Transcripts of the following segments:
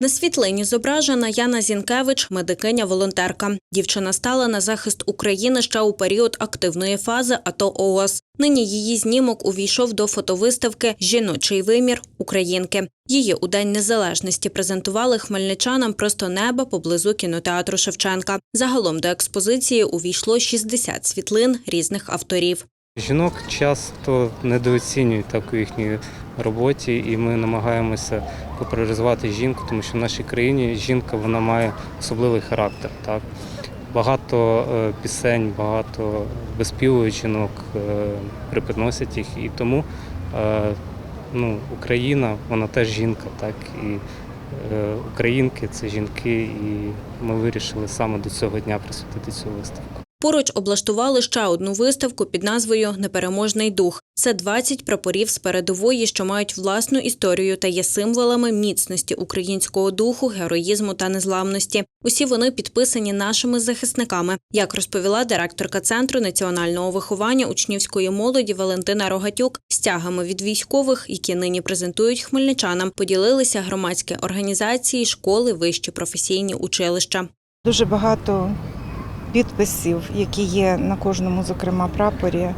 На світлині зображена Яна Зінкевич, медикиня-волонтерка. Дівчина стала на захист України ще у період активної фази АТО ООС. Нині її знімок увійшов до фотовиставки Жіночий вимір Українки. Її у День Незалежності презентували хмельничанам просто неба поблизу кінотеатру Шевченка. Загалом до експозиції увійшло 60 світлин різних авторів. Жінок часто недооцінюють так у їхній роботі, і ми намагаємося популяризувати жінку, тому що в нашій країні жінка вона має особливий характер. Так? Багато е, пісень, багато безпілих жінок е, припідносять їх, і тому е, ну, Україна, вона теж жінка, так і українки це жінки, і ми вирішили саме до цього дня присвятити цю виставку. Поруч облаштували ще одну виставку під назвою Непереможний дух. Це 20 прапорів з передової, що мають власну історію та є символами міцності українського духу, героїзму та незламності. Усі вони підписані нашими захисниками. Як розповіла директорка центру національного виховання учнівської молоді Валентина Рогатюк, стягами від військових, які нині презентують хмельничанам, поділилися громадські організації, школи, вищі професійні училища. Дуже багато підписів, які є на кожному, зокрема, прапорі, е,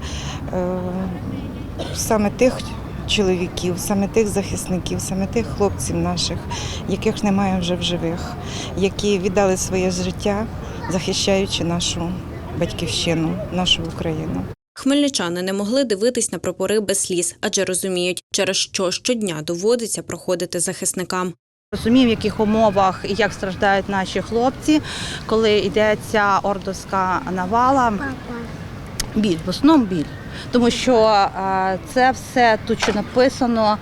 саме тих чоловіків, саме тих захисників, саме тих хлопців наших, яких немає вже в живих, які віддали своє життя, захищаючи нашу батьківщину, нашу Україну. Хмельничани не могли дивитись на прапори без сліз, адже розуміють, через що щодня доводиться проходити захисникам. Розумію, в яких умовах і як страждають наші хлопці, коли йдеться ордовська навала. Біль, в основному біль. Тому що е, це все тут, що написано,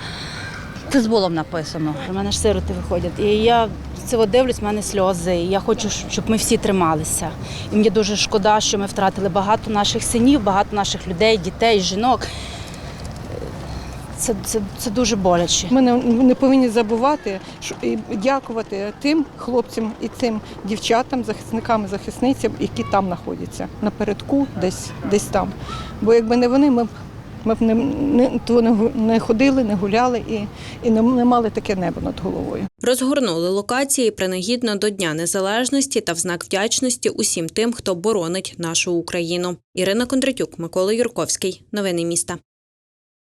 це з болом написано. У мене ж сироти виходять. І я це дивлюсь, в мене сльози. І я хочу, щоб ми всі трималися. І мені дуже шкода, що ми втратили багато наших синів, багато наших людей, дітей, жінок. Це, це, це дуже боляче. Ми не, не повинні забувати що- і дякувати тим хлопцям і цим дівчатам, захисникам і захисницям, які там знаходяться напередку, десь десь там. Бо якби не вони, ми б ми б не, не, то не, не ходили, не гуляли і, і не, не мали таке небо над головою. Розгорнули локації принагідно до Дня Незалежності та в знак вдячності усім тим, хто боронить нашу Україну. Ірина Кондратюк, Микола Юрковський. Новини міста.